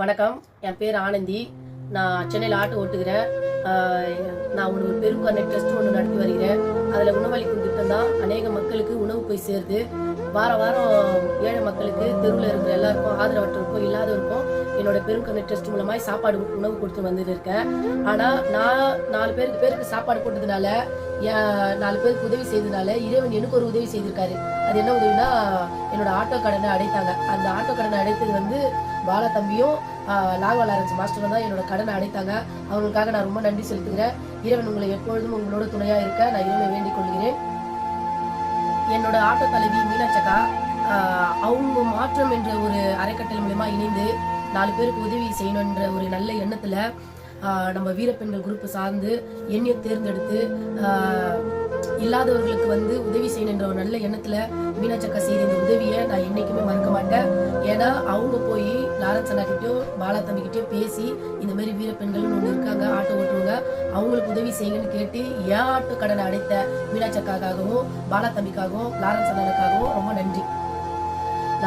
வணக்கம். என் பேர் ஆனந்தி. நான் சென்னையில் ஆட்டோ ஓட்டுகிறேன். நான் ஒரு பெரும் கண்ணை டெஸ்ட் ஒன்று நடத்தி வருகிறேன். அதில் உணவளிக்கும் திட்டம் தான் அநேக மக்களுக்கு உணவு போய் சேருது. வார வாரம் ஏழை மக்களுக்கு தெருவில் இருக்கிற எல்லாருக்கும் ஆதரவற்றோருக்கும் இல்லாதவருக்கும் என்னோட பெரும் கதை டெஸ்ட் மூலமாக சாப்பாடு உணவு கொடுத்து வந்துட்டு இருக்கேன். ஆனால் நான் நாலு பேருக்கு பேருக்கு சாப்பாடு போட்டதுனால நாலு பேருக்கு உதவி செய்ததுனால இறைவன் எனக்கு ஒரு உதவி செய்திருக்காரு. அது என்ன உதவினா என்னோட ஆட்டோ கடனை அடைத்தாங்க. அந்த ஆட்டோ கடனை அடைத்தது வந்து பாலா தம்பியும் நாகவால் அரசு மாஸ்டரும் தான் என்னோட கடனை அடைத்தாங்க. அவங்களுக்காக நான் ரொம்ப நன்றி செலுத்துகிறேன். இறைவன் உங்களை எப்பொழுதும் உங்களோட துணையா இருக்க நான் இறைவனை வேண்டிக் கொள்கிறேன். என்னோட ஆட்டோ தலைவி மீனாட்சக்கா அவங்க மாற்றம் என்ற ஒரு அறக்கட்டளை மூலயமா இணைந்து நாலு பேருக்கு உதவி செய்யணுன்ற ஒரு நல்ல எண்ணத்துல நம்ம வீரப்பெண்கள் குரூப் சார்ந்து எண்ணியை தேர்ந்தெடுத்து இல்லாதவர்களுக்கு வந்து உதவி செய்யணுன்ற ஒரு நல்ல எண்ணத்துல மீனாட்சக்கா செய்த இந்த உதவியை நான் என்றைக்குமே மறக்க மாட்டேன். ஏன்னா அவங்க போய் லாரன்ஸ் அண்ணா கிட்டயும் பாலா தம்பி கிட்டயும் பேசி இந்த மாதிரி வீரப்பெண்கள்னு ஒன்று இருக்காங்க ஆட்டோ ஓட்டுவாங்க அவங்களுக்கு உதவி செய்யுங்கன்னு கேட்டு என் ஆட்டோ கடனை அடைத்த மீனாட்சக்காகவும் பாலா தம்பிக்காகவும் லாரன்ஸ் அண்ணனுக்காகவும் ரொம்ப நன்றி.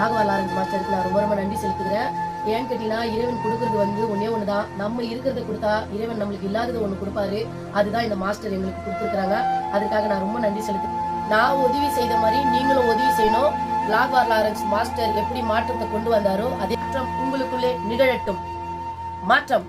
ராகவா லாரன்ஸ் மாஸ்டருக்கு நான் ரொம்ப ரொம்ப நன்றி செலுத்துகிறேன். ஏன்னு கேட்டீங்கன்னா இறைவன் கொடுக்கறது வந்து ஒன்னே ஒன்று தான் நம்ம இருக்கிறத கொடுத்தா இறைவன் நம்மளுக்கு இல்லாதது ஒன்று கொடுப்பாரு. அதுதான் இந்த மாஸ்டர் எங்களுக்கு கொடுத்துருக்காங்க அதுக்காக நான் ரொம்ப நன்றி செலுத்து நான் உதவி செய்த மாதிரி நீங்களும் உதவி செய்யணும். லாக்வார் லாரன்ஸ் மாஸ்டர் எப்படி மாற்றத்தை கொண்டு வந்தாரோ அதே மாற்றம் உங்களுக்குள்ளே நிகழட்டும். மாற்றம்.